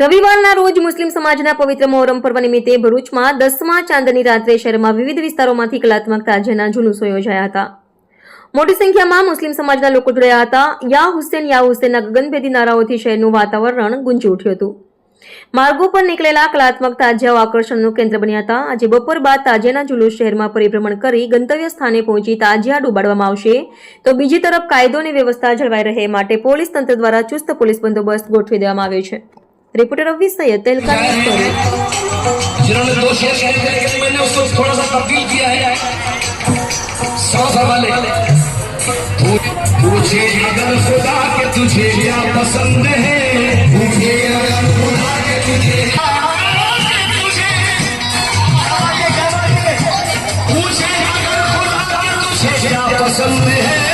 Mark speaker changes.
Speaker 1: રવિવારના રોજ મુસ્લિમ સમાજના પવિત્ર મોહરમ પર્વ નિમિત્તે ભરૂચમાં દસમા ચાંદની રાત્રે શહેરમાં વિવિધ વિસ્તારોમાંથી કલાત્મક તાજિયાના જુલુસો યોજાયા હતા. મોટી સંખ્યામાં મુસ્લિમ સમાજના લોકો જોડાયા હતા. યા હુસેન, યા હુસેનના ગગનભેદી નારાઓથી શહેરનું વાતાવરણ ગુંજી ઉઠ્યું હતું. માર્ગો પર નીકળેલા કલાત્મક તાજિયાઓ આકર્ષણનું કેન્દ્ર બન્યા હતા. આજે બપોર બાદ તાજિયાના જુલુસ શહેરમાં પરિભ્રમણ કરી ગંતવ્ય સ્થાને પહોંચી તાજિયા ડૂબાડવામાં આવશે. તો બીજી તરફ કાયદો અને વ્યવસ્થા જળવાઈ રહે માટે પોલીસ તંત્ર દ્વારા ચુસ્ત પોલીસ બંદોબસ્ત ગોઠવી દેવામાં આવ્યો છે. रिपोर्टर अवि सैयद तेलका
Speaker 2: जिन्होंने दो शेर शायद करे थे मैंने उसको थोड़ा सा तब्दील किया है। सौ वाले। पूछे अगर खुदा के तुझे क्या पसंद है? पूछे अगर खुदा के तुझे पूछे अगर खुदा तुझे क्या पसंद है?